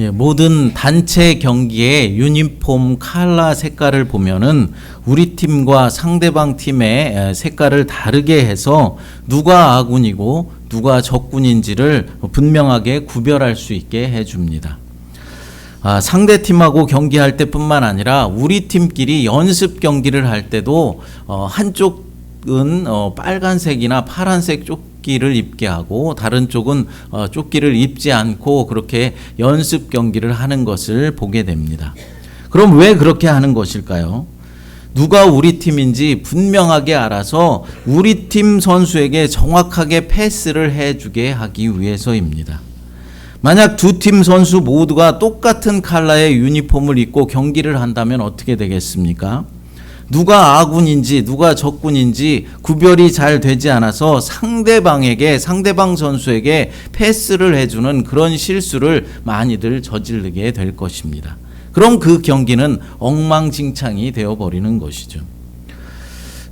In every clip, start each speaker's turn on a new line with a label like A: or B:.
A: 예, 모든 단체 경기의 유니폼 컬러 색깔을 보면은 우리 팀과 상대방 팀의 에, 색깔을 다르게 해서 누가 아군이고 누가 적군인지를 분명하게 구별할 수 있게 해줍니다. 아, 상대 팀하고 경기할 때뿐만 아니라 우리 팀끼리 연습 경기를 할 때도 어, 한쪽은 어, 빨간색이나 파란색 조끼를 입게 하고 다른 쪽은 어, 조끼를 입지 않고 그렇게 연습 경기를 하는 것을 보게 됩니다. 그럼 왜 그렇게 하는 것일까요? 누가 우리 팀인지 분명하게 알아서 우리 팀 선수에게 정확하게 패스를 해주게 하기 위해서입니다. 만약 두 팀 선수 모두가 똑같은 컬러의 유니폼을 입고 경기를 한다면 어떻게 되겠습니까? 누가 아군인지 누가 적군인지 구별이 잘 되지 않아서 상대방에게 상대방 선수에게 패스를 해주는 그런 실수를 많이들 저지르게 될 것입니다. 그럼 그 경기는 엉망진창이 되어버리는 것이죠.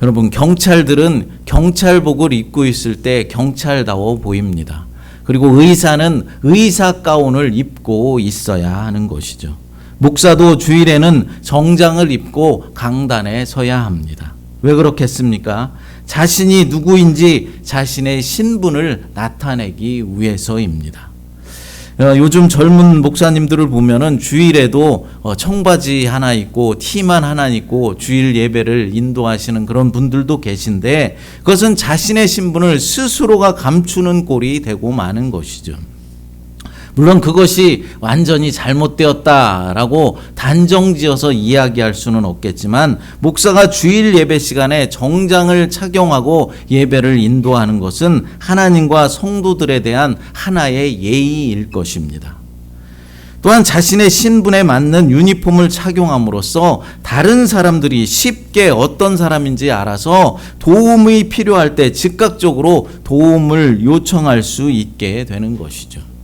A: 여러분 경찰들은 경찰복을 입고 있을 때 경찰다워 보입니다. 그리고 의사는 의사 가운을 입고 있어야 하는 것이죠. 목사도 주일에는 정장을 입고 강단에 서야 합니다. 왜 그렇겠습니까? 자신이 누구인지 자신의 신분을 나타내기 위해서입니다. 어, 요즘 젊은 목사님들을 보면은 주일에도 어, 청바지 하나 입고 티만 하나 입고 주일 예배를 인도하시는 그런 분들도 계신데 그것은 자신의 신분을 스스로가 감추는 꼴이 되고 마는 것이죠. 물론 그것이 완전히 잘못되었다라고 단정지어서 이야기할 수는 없겠지만 목사가 주일 예배 시간에 정장을 착용하고 예배를 인도하는 것은 하나님과 성도들에 대한 하나의 예의일 것입니다. 또한 자신의 신분에 맞는 유니폼을 착용함으로써 다른 사람들이 쉽게 어떤 사람인지 알아서 도움이 필요할 때 즉각적으로 도움을 요청할 수 있게 되는 것이죠.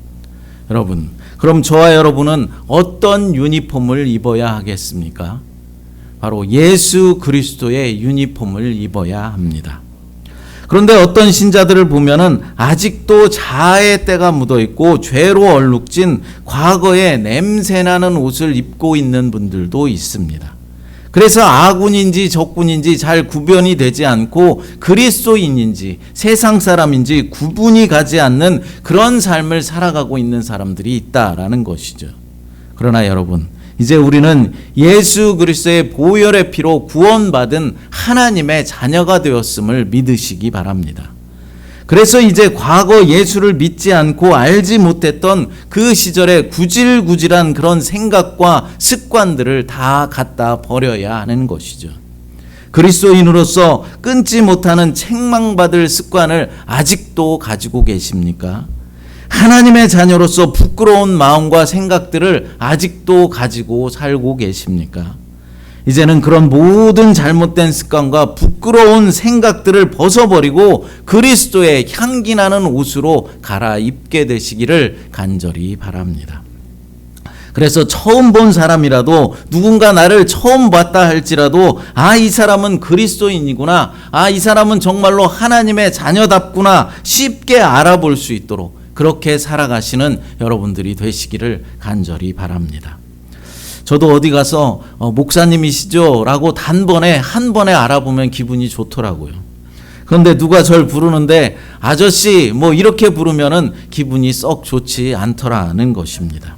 A: 여러분, 그럼 저와 여러분은 어떤 유니폼을 입어야 하겠습니까? 바로 예수 그리스도의 유니폼을 입어야 합니다. 그런데 어떤 신자들을 보면은 아직도 자아의 때가 묻어 있고 죄로 얼룩진 과거의 냄새나는 옷을 입고 있는 분들도 있습니다. 그래서 아군인지 적군인지 잘 구별이 되지 않고 그리스도인인지 세상 사람인지 구분이 가지 않는 그런 삶을 살아가고 있는 사람들이 있다라는 것이죠. 그러나 여러분, 이제 우리는 예수 그리스도의 보혈의 피로 구원받은 하나님의 자녀가 되었음을 믿으시기 바랍니다. 그래서 이제 과거 예수를 믿지 않고 알지 못했던 그 시절의 구질구질한 그런 생각과 습관들을 다 갖다 버려야 하는 것이죠. 그리스도인으로서 끊지 못하는 책망받을 습관을 아직도 가지고 계십니까? 하나님의 자녀로서 부끄러운 마음과 생각들을 아직도 가지고 살고 계십니까? 이제는 그런 모든 잘못된 습관과 부끄러운 생각들을 벗어버리고 그리스도의 향기 나는 옷으로 갈아입게 되시기를 간절히 바랍니다. 그래서 처음 본 사람이라도 누군가 나를 처음 봤다 할지라도 아, 이 사람은 그리스도인이구나. 아, 이 사람은 정말로 하나님의 자녀답구나. 쉽게 알아볼 수 있도록 그렇게 살아가시는 여러분들이 되시기를 간절히 바랍니다. 저도 어디 가서 어, 목사님이시죠? 라고 단번에 한 번에 알아보면 기분이 좋더라고요. 그런데 누가 절 부르는데 아저씨 뭐 이렇게 부르면은 기분이 썩 좋지 않더라는 것입니다.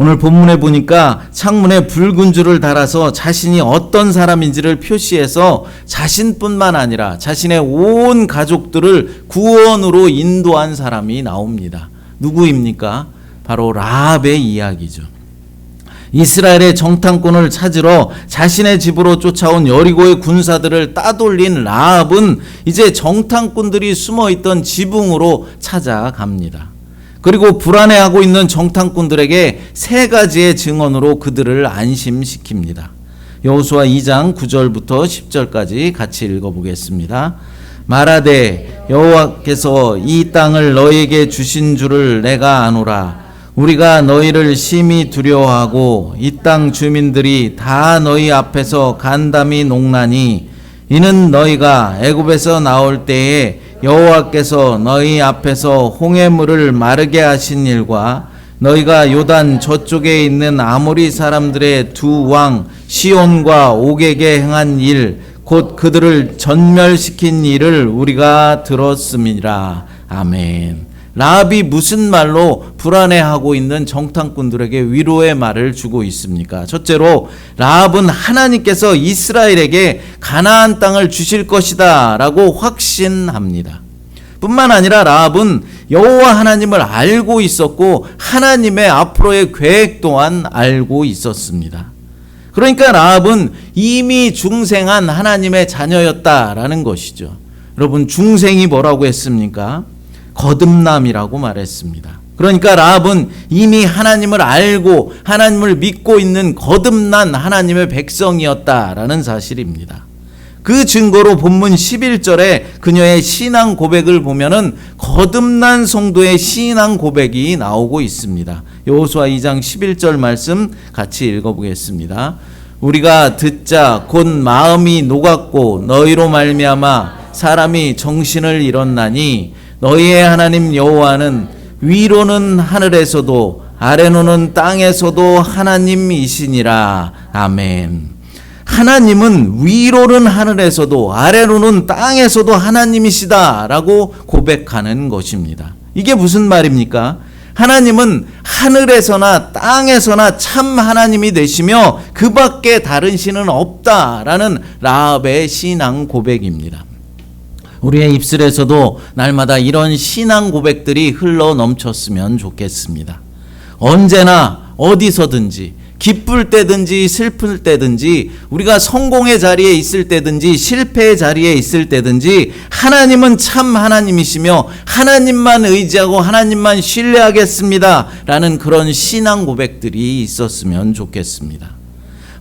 A: 오늘 본문에 보니까 창문에 붉은 줄을 달아서 자신이 어떤 사람인지를 표시해서 자신뿐만 아니라 자신의 온 가족들을 구원으로 인도한 사람이 나옵니다. 누구입니까? 바로 라합의 이야기죠. 이스라엘의 정탐꾼을 찾으러 자신의 집으로 쫓아온 여리고의 군사들을 따돌린 라합은 이제 정탐꾼들이 숨어 있던 지붕으로 찾아갑니다. 그리고 불안해하고 있는 정탐꾼들에게 세 가지의 증언으로 그들을 안심시킵니다. 여호수아 2장 9절부터 10절까지 같이 읽어보겠습니다. 말하되 여호와께서 이 땅을 너에게 주신 줄을 내가 아노라. 우리가 너희를 심히 두려워하고 이 땅 주민들이 다 너희 앞에서 간담이 농나니 이는 너희가 애굽에서 나올 때에 여호와께서 너희 앞에서 홍해물을 마르게 하신 일과 너희가 요단 저쪽에 있는 아모리 사람들의 두 왕 시온과 옥에게 행한 일 곧 그들을 전멸시킨 일을 우리가 들었음이라 아멘. 라합이 무슨 말로 불안해하고 있는 정탐꾼들에게 위로의 말을 주고 있습니까? 첫째로 라합은 하나님께서 이스라엘에게 가나안 땅을 주실 것이다라고 확신합니다. 뿐만 아니라 라합은 여호와 하나님을 알고 있었고 하나님의 앞으로의 계획 또한 알고 있었습니다. 그러니까 라합은 이미 중생한 하나님의 자녀였다라는 것이죠. 여러분 중생이 뭐라고 했습니까? 거듭남이라고 말했습니다. 그러니까 라합은 이미 하나님을 알고 하나님을 믿고 있는 거듭난 하나님의 백성이었다라는 사실입니다. 그 증거로 본문 11절에 그녀의 신앙 고백을 보면은 거듭난 성도의 신앙 고백이 나오고 있습니다. 여호수아 2장 11절 말씀 같이 읽어 보겠습니다. 우리가 듣자 곧 마음이 녹았고 너희로 말미암아 사람이 정신을 잃었나니 너희의 하나님 여호와는 위로는 하늘에서도 아래로는 땅에서도 하나님이시니라. 아멘. 하나님은 위로는 하늘에서도 아래로는 땅에서도 하나님이시다라고 고백하는 것입니다. 이게 무슨 말입니까? 하나님은 하늘에서나 땅에서나 참 하나님이 되시며 그 밖에 다른 신은 없다라는 라합의 신앙 고백입니다. 우리의 입술에서도 날마다 이런 신앙 고백들이 흘러 넘쳤으면 좋겠습니다. 언제나 어디서든지 기쁠 때든지 슬플 때든지 우리가 성공의 자리에 있을 때든지 실패의 자리에 있을 때든지 하나님은 참 하나님이시며 하나님만 의지하고 하나님만 신뢰하겠습니다. 라는 그런 신앙 고백들이 있었으면 좋겠습니다.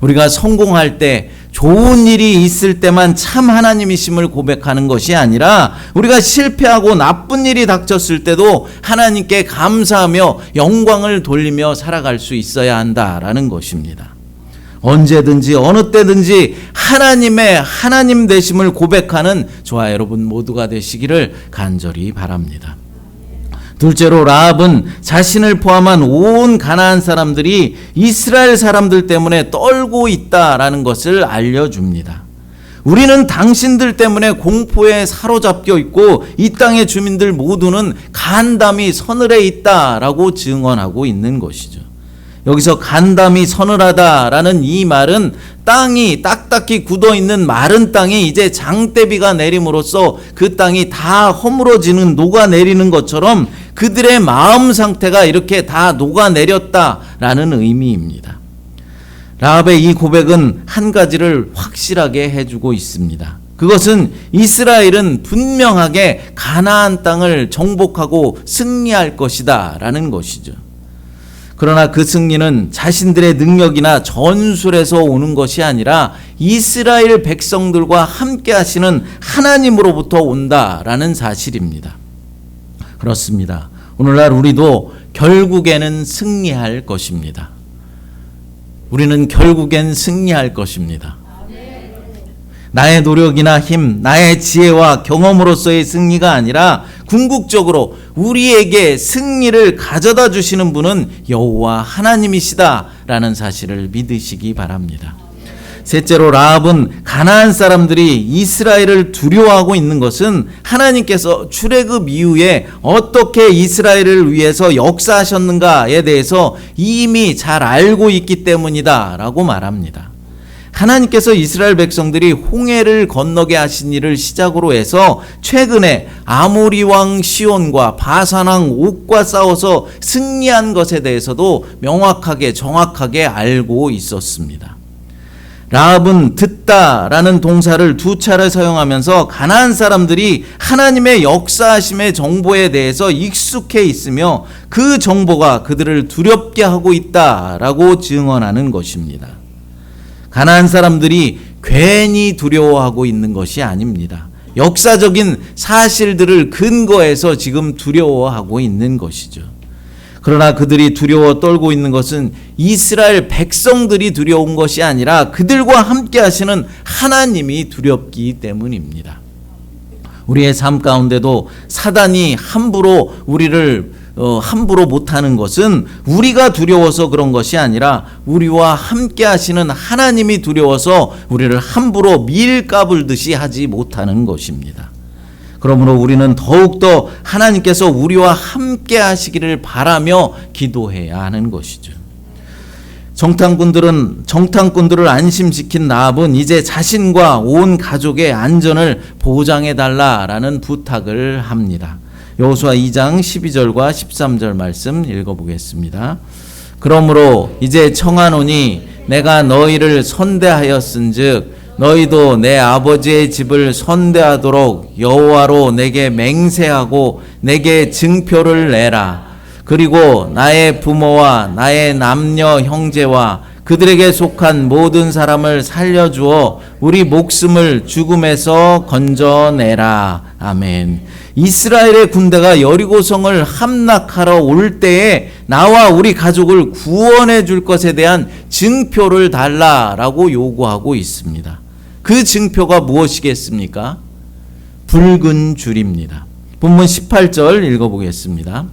A: 우리가 성공할 때 좋은 일이 있을 때만 참 하나님이심을 고백하는 것이 아니라 우리가 실패하고 나쁜 일이 닥쳤을 때도 하나님께 감사하며 영광을 돌리며 살아갈 수 있어야 한다라는 것입니다. 언제든지 어느 때든지 하나님의 하나님 되심을 고백하는 저와 여러분 모두가 되시기를 간절히 바랍니다. 둘째로 라합은 자신을 포함한 온 가나안 사람들이 이스라엘 사람들 때문에 떨고 있다라는 것을 알려줍니다. 우리는 당신들 때문에 공포에 사로잡혀 있고 이 땅의 주민들 모두는 간담이 서늘해 있다라고 증언하고 있는 것이죠. 여기서 간담이 서늘하다라는 이 말은 땅이 딱딱히 굳어 있는 마른 땅이 이제 장대비가 내림으로써 그 땅이 다 허물어지는 녹아 내리는 것처럼 그들의 마음 상태가 이렇게 다 녹아 내렸다라는 의미입니다. 라합의 이 고백은 한 가지를 확실하게 해주고 있습니다. 그것은 이스라엘은 분명하게 가나안 땅을 정복하고 승리할 것이다라는 것이죠. 그러나 그 승리는 자신들의 능력이나 전술에서 오는 것이 아니라 이스라엘 백성들과 함께 하시는 하나님으로부터 온다라는 사실입니다. 그렇습니다. 오늘날 우리도 결국에는 승리할 것입니다. 우리는 결국엔 승리할 것입니다. 나의 노력이나 힘, 나의 지혜와 경험으로서의 승리가 아니라 궁극적으로 우리에게 승리를 가져다 주시는 분은 여호와 하나님이시다라는 사실을 믿으시기 바랍니다. 셋째로 라합은 가나안 사람들이 이스라엘을 두려워하고 있는 것은 하나님께서 출애굽 이후에 어떻게 이스라엘을 위해서 역사하셨는가에 대해서 이미 잘 알고 있기 때문이다라고 말합니다. 하나님께서 이스라엘 백성들이 홍해를 건너게 하신 일을 시작으로 해서 최근에 아모리 왕 시온과 바산 왕 옥과 싸워서 승리한 것에 대해서도 명확하게 정확하게 알고 있었습니다. 라합은 듣다라는 동사를 두 차례 사용하면서 가나안 사람들이 하나님의 역사하심의 정보에 대해서 익숙해 있으며 그 정보가 그들을 두렵게 하고 있다라고 증언하는 것입니다. 가나안 사람들이 괜히 두려워하고 있는 것이 아닙니다. 역사적인 사실들을 근거해서 지금 두려워하고 있는 것이죠. 그러나 그들이 두려워 떨고 있는 것은 이스라엘 백성들이 두려운 것이 아니라 그들과 함께 하시는 하나님이 두렵기 때문입니다. 우리의 삶 가운데도 사단이 함부로 우리를 어, 함부로 못하는 것은 우리가 두려워서 그런 것이 아니라 우리와 함께 하시는 하나님이 두려워서 우리를 함부로 밀가불 듯이 하지 못하는 것입니다. 그러므로 우리는 더욱더 하나님께서 우리와 함께 하시기를 바라며 기도해야 하는 것이죠. 정탐꾼들은 정탐꾼들을 안심시킨 나압은 이제 자신과 온 가족의 안전을 보장해 달라라는 부탁을 합니다. 여호수아 2장 12절과 13절 말씀 읽어 보겠습니다. 그러므로 이제 청하노니 내가 너희를 선대하였은즉 너희도 내 아버지의 집을 선대하도록 여호와로 내게 맹세하고 내게 증표를 내라. 그리고 나의 부모와 나의 남녀 형제와 그들에게 속한 모든 사람을 살려주어 우리 목숨을 죽음에서 건져내라. 아멘. 이스라엘의 군대가 여리고성을 함락하러 올 때에 나와 우리 가족을 구원해 줄 것에 대한 증표를 달라라고 요구하고 있습니다. 그 증표가 무엇이겠습니까? 붉은 줄입니다. 본문 18절 읽어보겠습니다.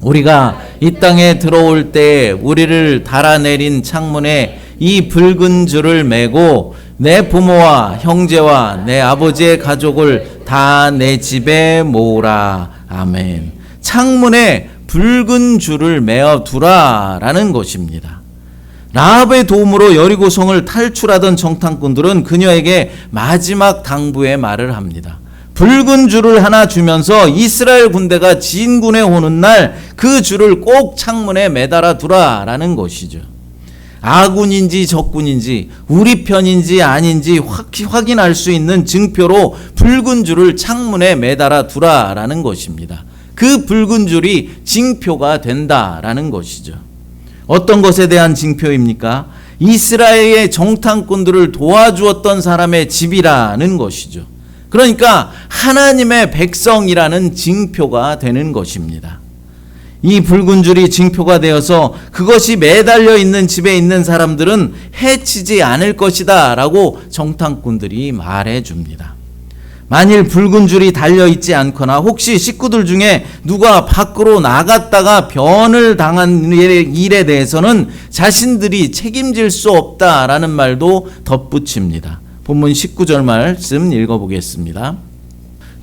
A: 우리가 이 땅에 들어올 때 우리를 달아내린 창문에 이 붉은 줄을 메고 내 부모와 형제와 내 아버지의 가족을 다 내 집에 모으라. 아멘. 창문에 붉은 줄을 메어 두라라는 것입니다. 라합의 도움으로 여리고성을 탈출하던 정탐꾼들은 그녀에게 마지막 당부의 말을 합니다. 붉은 줄을 하나 주면서 이스라엘 군대가 진군에 오는 날 그 줄을 꼭 창문에 매달아 두라라는 것이죠. 아군인지 적군인지 우리 편인지 아닌지 확, 확인할 수 있는 증표로 붉은 줄을 창문에 매달아 두라라는 것입니다. 그 붉은 줄이 징표가 된다라는 것이죠. 어떤 것에 대한 징표입니까? 이스라엘의 정탐꾼들을 도와주었던 사람의 집이라는 것이죠. 그러니까 하나님의 백성이라는 징표가 되는 것입니다. 이 붉은 줄이 징표가 되어서 그것이 매달려 있는 집에 있는 사람들은 해치지 않을 것이다 라고 정탐꾼들이 말해 줍니다. 만일 붉은 줄이 달려 있지 않거나 혹시 식구들 중에 누가 밖으로 나갔다가 변을 당한 일에 대해서는 자신들이 책임질 수 없다라는 말도 덧붙입니다. 본문 19절 말씀 읽어보겠습니다.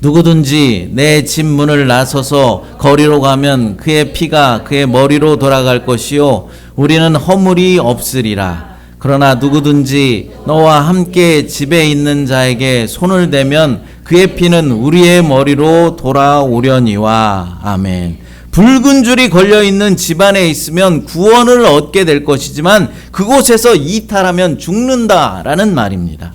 A: 누구든지 내 집 문을 나서서 거리로 가면 그의 피가 그의 머리로 돌아갈 것이요 우리는 허물이 없으리라. 그러나 누구든지 너와 함께 집에 있는 자에게 손을 대면 그의 피는 우리의 머리로 돌아오려니와 아멘. 붉은 줄이 걸려 있는 집안에 있으면 구원을 얻게 될 것이지만 그곳에서 이탈하면 죽는다라는 말입니다.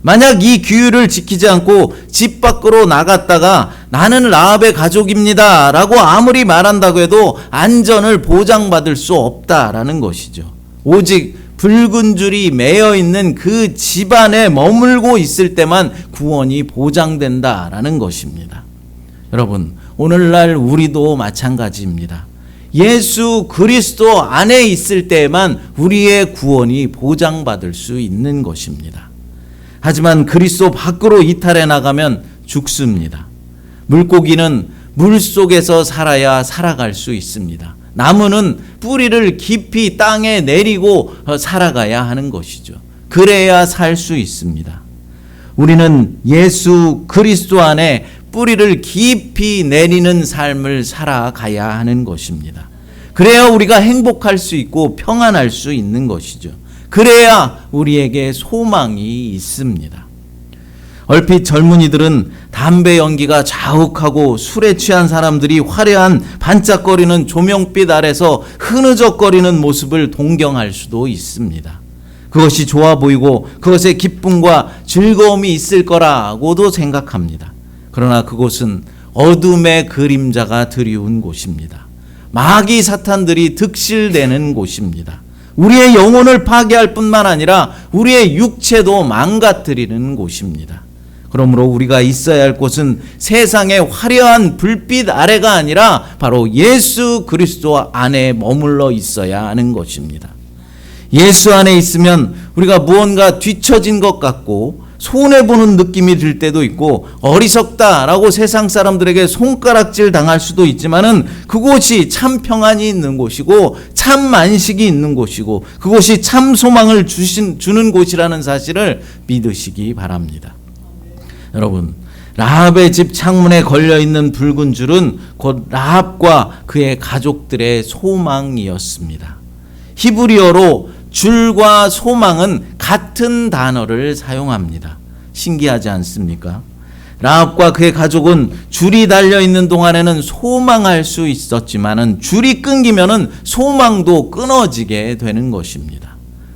A: 만약 이 규율을 지키지 않고 집 밖으로 나갔다가 나는 라합의 가족입니다. 라고 아무리 말한다고 해도 안전을 보장받을 수 없다라는 것이죠. 오직 붉은 줄이 매여 있는 그 집안에 머물고 있을 때만 구원이 보장된다라는 것입니다. 여러분, 오늘날 우리도 마찬가지입니다. 예수 그리스도 안에 있을 때만 우리의 구원이 보장받을 수 있는 것입니다. 하지만 그리스도 밖으로 이탈해 나가면 죽습니다. 물고기는 물 속에서 살아야 살아갈 수 있습니다. 나무는 뿌리를 깊이 땅에 내리고 살아가야 하는 것이죠. 그래야 살 수 있습니다. 우리는 예수 그리스도 안에 뿌리를 깊이 내리는 삶을 살아가야 하는 것입니다. 그래야 우리가 행복할 수 있고 평안할 수 있는 것이죠. 그래야 우리에게 소망이 있습니다. 얼핏 젊은이들은 담배 연기가 자욱하고 술에 취한 사람들이 화려한 반짝거리는 조명빛 아래서 흐느적거리는 모습을 동경할 수도 있습니다. 그것이 좋아 보이고 그것에 기쁨과 즐거움이 있을 거라고도 생각합니다. 그러나 그곳은 어둠의 그림자가 드리운 곳입니다. 마귀 사탄들이 득실되는 곳입니다. 우리의 영혼을 파괴할 뿐만 아니라 우리의 육체도 망가뜨리는 곳입니다. 그러므로 우리가 있어야 할 곳은 세상의 화려한 불빛 아래가 아니라 바로 예수 그리스도 안에 머물러 있어야 하는 것입니다. 예수 안에 있으면 우리가 무언가 뒤처진 것 같고 손해 보는 느낌이 들 때도 있고 어리석다라고 세상 사람들에게 손가락질 당할 수도 있지만은 그곳이 참 평안이 있는 곳이고 참 만식이 있는 곳이고 그곳이 참 소망을 주신 주는 곳이라는 사실을 믿으시기 바랍니다. 여러분 라합의 집 창문에 걸려 있는 붉은 줄은 곧 라합과 그의 가족들의 소망이었습니다. 히브리어로 줄과 소망은 같은 단어를 사용합니다. 신기하지 않습니까? 라합과 그의 가족은 줄이 달려 있는 동안에는 소망할 수 있었지만은 줄이 끊기면은 소망도 끊어지게 되는 것입니다.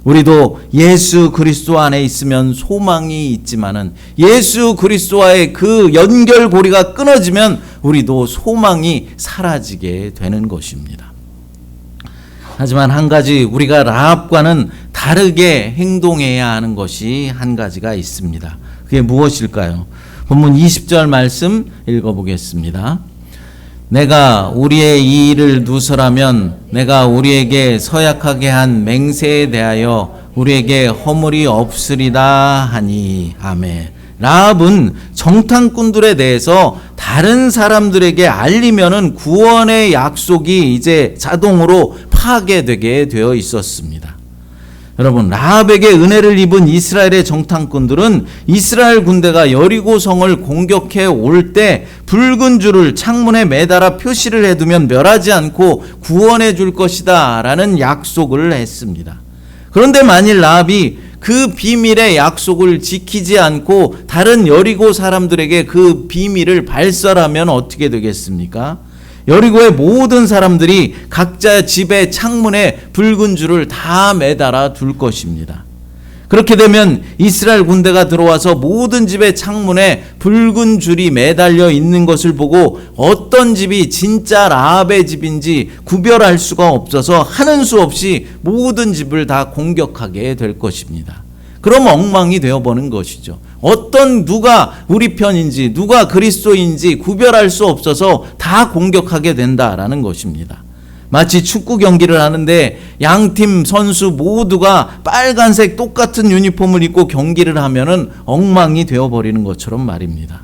A: 우리도 예수 그리스도 안에 있으면 소망이 있지만은 예수 그리스도와의 그 연결고리가 끊어지면 우리도 소망이 사라지게 되는 것입니다. 하지만 한 가지 우리가 라합과는 다르게 행동해야 하는 것이 한 가지가 있습니다. 그게 무엇일까요? 본문 20절 말씀 읽어보겠습니다. 내가 우리의 이 일을 누설하면 내가 우리에게 서약하게 한 맹세에 대하여 우리에게 허물이 없으리다 하니 아멘. 라합은 정탐꾼들에 대해서 다른 사람들에게 알리면은 구원의 약속이 이제 자동으로 파괴되게 되어 있었습니다. 여러분 라합에게 은혜를 입은 이스라엘의 정탐꾼들은 이스라엘 군대가 여리고 성을 공격해 올 때 붉은 줄을 창문에 매달아 표시를 해두면 멸하지 않고 구원해 줄 것이다라는 약속을 했습니다. 그런데 만일 라합이 그 비밀의 약속을 지키지 않고 다른 여리고 사람들에게 그 비밀을 발설하면 어떻게 되겠습니까? 여리고의 모든 사람들이 각자 집의 창문에 붉은 줄을 다 매달아 둘 것입니다. 그렇게 되면 이스라엘 군대가 들어와서 모든 집의 창문에 붉은 줄이 매달려 있는 것을 보고 어떤 집이 진짜 라합의 집인지 구별할 수가 없어서 하는 수 없이 모든 집을 다 공격하게 될 것입니다. 그럼 엉망이 되어버는 것이죠. 어떤 누가 우리 편인지 누가 그리스도인지 구별할 수 없어서 다 공격하게 된다라는 것입니다. 마치 축구 경기를 하는데 양팀 선수 모두가 빨간색 똑같은 유니폼을 입고 경기를 하면은 엉망이 되어 버리는 것처럼 말입니다.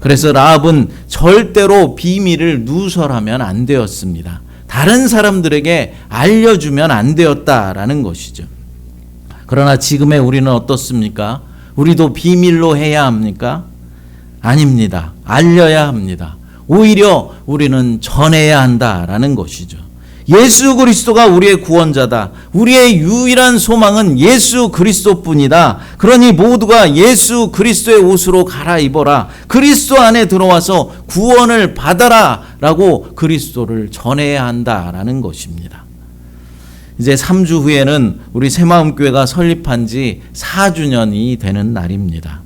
A: 그래서 라합은 절대로 비밀을 누설하면 안 되었습니다. 다른 사람들에게 알려주면 안 되었다라는 것이죠. 그러나 지금의 우리는 어떻습니까? 우리도 비밀로 해야 합니까? 아닙니다. 알려야 합니다. 오히려 우리는 전해야 한다라는 것이죠. 예수 그리스도가 우리의 구원자다. 우리의 유일한 소망은 예수 그리스도뿐이다. 그러니 모두가 예수 그리스도의 옷으로 갈아입어라. 그리스도 안에 들어와서 구원을 받아라라고 그리스도를 전해야 한다라는 것입니다. 이제 3주 후에는 우리 새마음교회가 설립한 지 4주년이 되는 날입니다.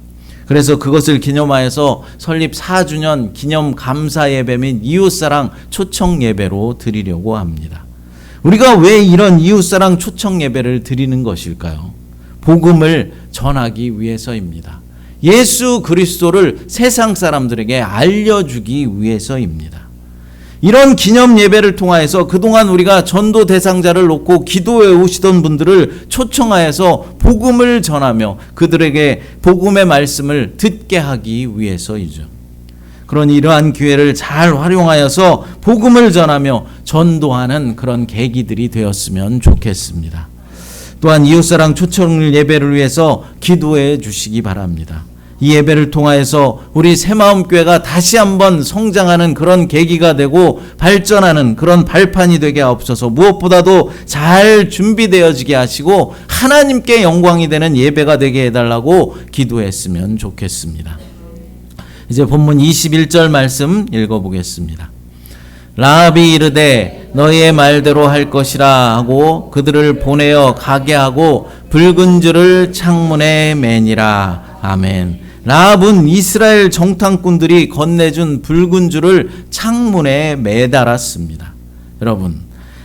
A: 그래서 그것을 기념하여서 설립 4주년 기념 감사 예배 및 이웃사랑 초청 예배로 드리려고 합니다. 우리가 왜 이런 이웃사랑 초청 예배를 드리는 것일까요? 복음을 전하기 위해서입니다. 예수 그리스도를 세상 사람들에게 알려주기 위해서입니다. 이런 기념 예배를 통하여서 그동안 우리가 전도 대상자를 놓고 기도해 오시던 분들을 초청하여서 복음을 전하며 그들에게 복음의 말씀을 듣게 하기 위해서이죠. 그런 이러한 기회를 잘 활용하여서 복음을 전하며 전도하는 그런 계기들이 되었으면 좋겠습니다. 또한 이웃사랑 초청 예배를 위해서 기도해 주시기 바랍니다. 이 예배를 통하여서 우리 새마음교회가 다시 한번 성장하는 그런 계기가 되고 발전하는 그런 발판이 되게 하옵소서 무엇보다도 잘 준비되어지게 하시고 하나님께 영광이 되는 예배가 되게 해달라고 기도했으면 좋겠습니다. 이제 본문 21절 말씀 읽어보겠습니다. 라합이 이르되 너희의 말대로 할 것이라 하고 그들을 보내어 가게 하고 붉은 줄을 창문에 매니라. 아멘. 라합은 이스라엘 정탐꾼들이 건네준 붉은 줄을 창문에 매달았습니다. 여러분,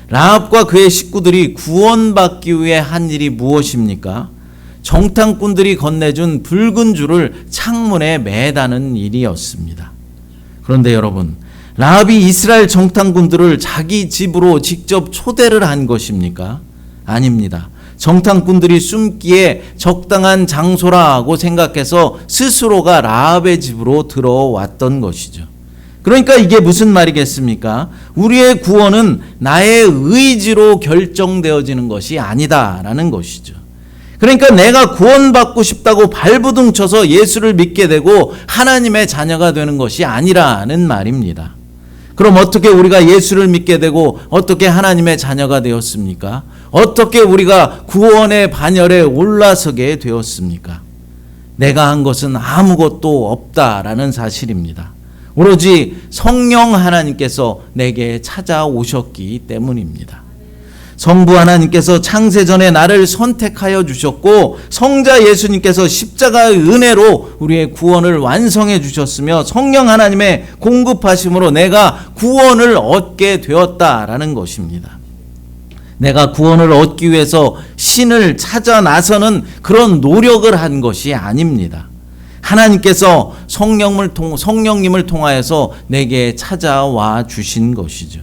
A: 라합과 그의 식구들이 구원받기 위해 한 일이 무엇입니까? 정탐꾼들이 건네준 붉은 줄을 창문에 매다는 일이었습니다. 그런데 여러분, 라합이 이스라엘 정탐꾼들을 자기 집으로 직접 초대를 한 것입니까? 아닙니다. 정탐꾼들이 숨기에 적당한 장소라고 생각해서 스스로가 라합의 집으로 들어왔던 것이죠. 그러니까 이게 무슨 말이겠습니까? 우리의 구원은 나의 의지로 결정되어지는 것이 아니다라는 것이죠. 그러니까 내가 구원받고 싶다고 발부둥 쳐서 예수를 믿게 되고 하나님의 자녀가 되는 것이 아니라는 말입니다. 그럼 어떻게 우리가 예수를 믿게 되고 어떻게 하나님의 자녀가 되었습니까? 어떻게 우리가 구원의 반열에 올라서게 되었습니까? 내가 한 것은 아무것도 없다라는 사실입니다. 오로지 성령 하나님께서 내게 찾아오셨기 때문입니다. 성부 하나님께서 창세전에 나를 선택하여 주셨고 성자 예수님께서 십자가의 은혜로 우리의 구원을 완성해 주셨으며 성령 하나님의 공급하심으로 내가 구원을 얻게 되었다라는 것입니다. 내가 구원을 얻기 위해서 신을 찾아 나서는 그런 노력을 한 것이 아닙니다. 하나님께서 성령을 통, 성령님을 통하여서 내게 찾아와 주신 것이죠.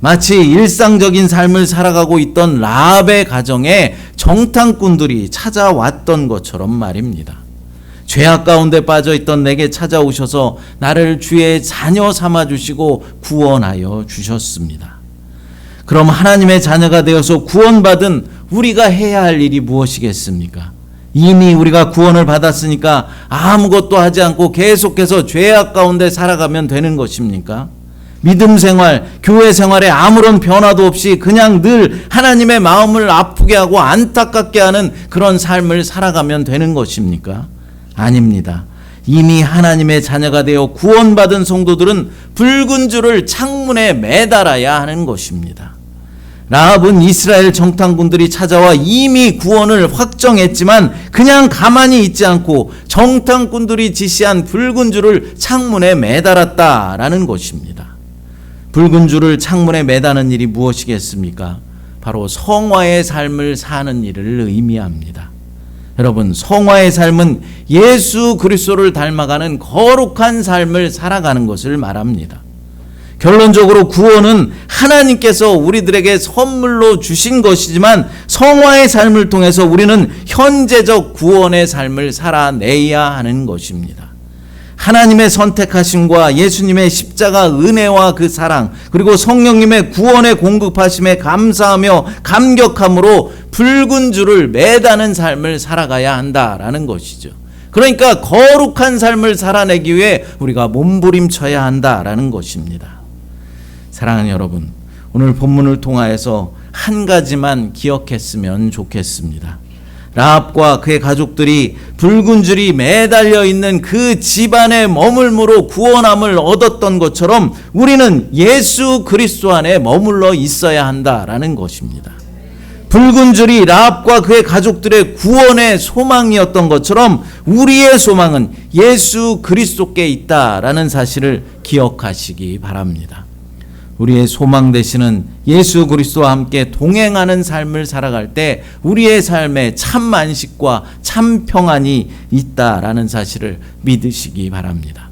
A: 마치 일상적인 삶을 살아가고 있던 라합의 가정에 정탐꾼들이 찾아왔던 것처럼 말입니다. 죄악 가운데 빠져 있던 내게 찾아오셔서 나를 주의 자녀 삼아 주시고 구원하여 주셨습니다. 그럼 하나님의 자녀가 되어서 구원받은 우리가 해야 할 일이 무엇이겠습니까? 이미 우리가 구원을 받았으니까 아무것도 하지 않고 계속해서 죄악 가운데 살아가면 되는 것입니까? 믿음 생활, 교회 생활에 아무런 변화도 없이 그냥 늘 하나님의 마음을 아프게 하고 안타깝게 하는 그런 삶을 살아가면 되는 것입니까? 아닙니다. 이미 하나님의 자녀가 되어 구원받은 성도들은 붉은 줄을 창문에 매달아야 하는 것입니다. 라합은 이스라엘 정탐꾼들이 찾아와 이미 구원을 확정했지만 그냥 가만히 있지 않고 정탐꾼들이 지시한 붉은 줄을 창문에 매달았다라는 것입니다. 붉은 줄을 창문에 매다는 일이 무엇이겠습니까? 바로 성화의 삶을 사는 일을 의미합니다. 여러분, 성화의 삶은 예수 그리스도를 닮아가는 거룩한 삶을 살아가는 것을 말합니다. 결론적으로 구원은 하나님께서 우리들에게 선물로 주신 것이지만 성화의 삶을 통해서 우리는 현재적 구원의 삶을 살아내야 하는 것입니다. 하나님의 선택하심과 예수님의 십자가 은혜와 그 사랑 그리고 성령님의 구원의 공급하심에 감사하며 감격함으로 붉은 줄을 매다는 삶을 살아가야 한다라는 것이죠. 그러니까 거룩한 삶을 살아내기 위해 우리가 몸부림쳐야 한다라는 것입니다. 사랑하는 여러분, 오늘 본문을 통하여서 한 가지만 기억했으면 좋겠습니다. 라합과 그의 가족들이 붉은 줄이 매달려 있는 그 집안의 머물므로 구원함을 얻었던 것처럼 우리는 예수 그리스도 안에 머물러 있어야 한다라는 것입니다. 붉은 줄이 라합과 그의 가족들의 구원의 소망이었던 것처럼 우리의 소망은 예수 그리스도께 있다라는 사실을 기억하시기 바랍니다. 우리의 소망 되시는 예수 그리스도와 함께 동행하는 삶을 살아갈 때 우리의 삶에 참 안식과 참 평안이 있다라는 사실을 믿으시기 바랍니다.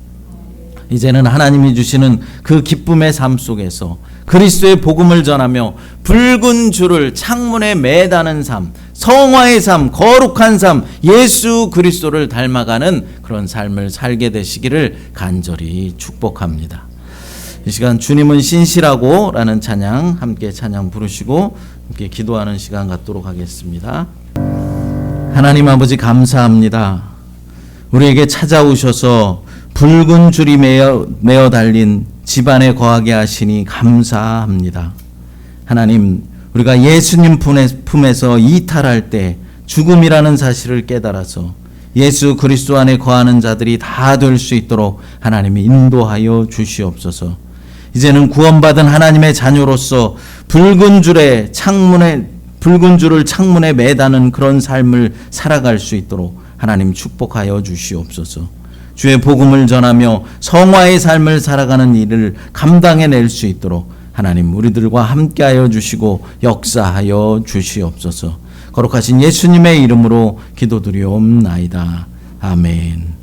A: 이제는 하나님이 주시는 그 기쁨의 삶 속에서 그리스도의 복음을 전하며 붉은 줄을 창문에 매다는 삶, 성화의 삶, 거룩한 삶, 예수 그리스도를 닮아가는 그런 삶을 살게 되시기를 간절히 축복합니다. 이 시간 주님은 신실하고 라는 찬양 함께 찬양 부르시고 함께 기도하는 시간 갖도록 하겠습니다. 하나님 아버지 감사합니다. 우리에게 찾아오셔서 붉은 줄이 매어, 매어 달린 집안에 거하게 하시니 감사합니다. 하나님, 우리가 예수님 품에서 이탈할 때 죽음이라는 사실을 깨달아서 예수 그리스도 안에 거하는 자들이 다 될 수 있도록 하나님이 인도하여 주시옵소서. 이제는 구원받은 하나님의 자녀로서 붉은 줄에 창문에 붉은 줄을 창문에 매다는 그런 삶을 살아갈 수 있도록 하나님 축복하여 주시옵소서. 주의 복음을 전하며 성화의 삶을 살아가는 일을 감당해 낼 수 있도록 하나님 우리들과 함께하여 주시고 역사하여 주시옵소서. 거룩하신 예수님의 이름으로 기도드리옵나이다. 아멘.